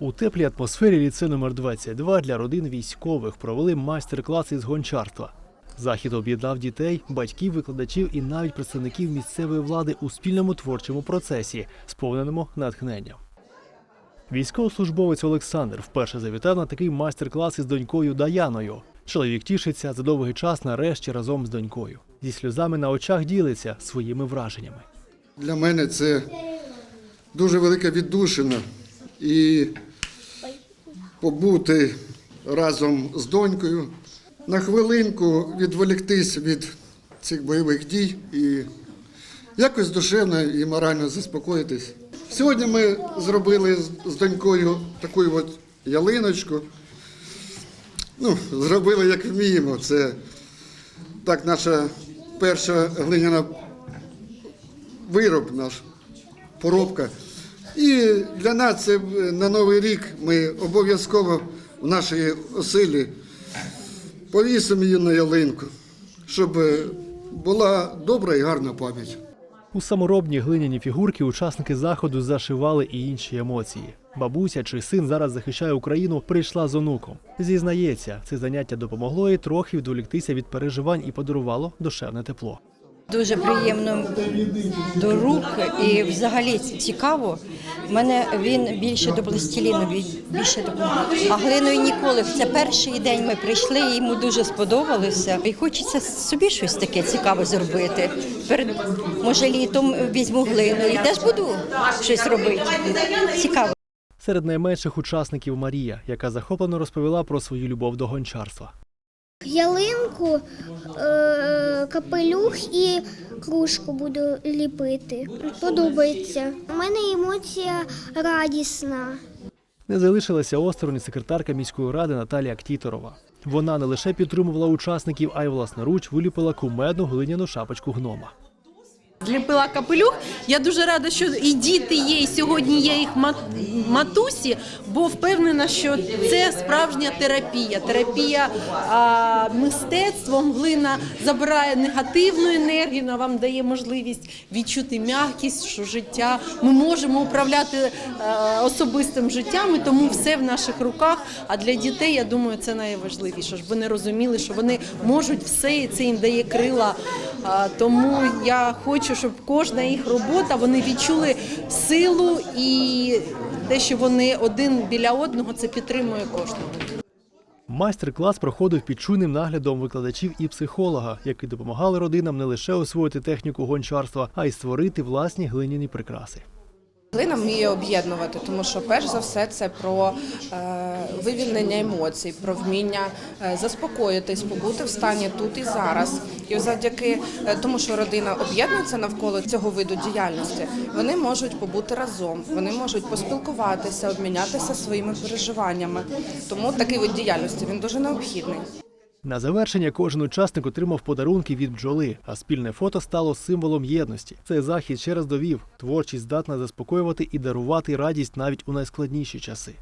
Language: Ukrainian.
У теплій атмосфері ліце номер 22 для родин військових провели майстер-клас із гончарства. Захід об'єднав дітей, батьків, викладачів і навіть представників місцевої влади у спільному творчому процесі, сповненому натхненням. Військовослужбовець Олександр вперше завітав на такий майстер-клас із донькою Даяною. Чоловік тішиться за довгий час нарешті разом з донькою. Зі сльозами на очах ділиться своїми враженнями. Для мене це дуже велика віддушина. І побути разом з донькою, на хвилинку відволіктись від цих бойових дій і якось душевно і морально заспокоїтись. Сьогодні ми зробили з- донькою таку от ялиночку. Ну, зробили як вміємо. Це так наша перша глиняна вироб наш, поробка. І для нас це е, на Новий рік ми обов'язково в нашій оселі повісимо її на ялинку, щоб е, була добра і гарна пам'ять. У саморобні глиняні фігурки учасники заходу зашивали і інші емоції. Бабуся чи син зараз захищає Україну, прийшла з онуком. Зізнається, це заняття допомогло їй трохи відволіктися від переживань і подарувало душевне тепло. Дуже приємно до рук і взагалі цікаво. У мене він більше до пластиліну, більше до а глиною ніколи. Це перший день ми прийшли, і йому дуже сподобалося. І хочеться собі щось таке цікаве зробити. Перед може літом візьму глину і теж буду щось робити. Цікаво. Серед найменших учасників Марія, яка захоплено розповіла про свою любов до гончарства. Ялинку, е, капелюх і кружку буду ліпити. Подобається. У мене емоція радісна. Не залишилася осторонь секретарка міської ради Наталія Ктіторова. Вона не лише підтримувала учасників, а й власноруч виліпила кумедну глиняну шапочку гнома. Зліпила капелюх. Я дуже рада, що і діти є, і сьогодні є їх мат- матусі, бо впевнена, що це справжня терапія. Терапія а, мистецтвом глина забирає негативну енергію, вона вам дає можливість відчути м'якість, що життя ми можемо управляти е, особистим життям, і тому все в наших руках. А для дітей, я думаю, це найважливіше, щоб вони розуміли, що вони можуть все, і це їм дає крила. А, Тому я хочу, щоб кожна їх робота вони відчули силу і те, що вони один біля одного, це підтримує кожного. Майстер-клас проходив під чуйним наглядом викладачів і психолога, які допомагали родинам не лише освоїти техніку гончарства, а й створити власні глиняні прикраси. Глина вміє об'єднувати, тому що перш за все це про е, вивільнення емоцій, про вміння е, заспокоїтись, побути в стані тут і зараз. І завдяки е, тому, що родина об'єднується навколо цього виду діяльності, вони можуть побути разом, вони можуть поспілкуватися, обмінятися своїми переживаннями. Тому такий вид діяльності він дуже необхідний. На завершення кожен учасник отримав подарунки від бджоли, а спільне фото стало символом єдності. Цей захід ще раз довів, творчість здатна заспокоювати і дарувати радість навіть у найскладніші часи.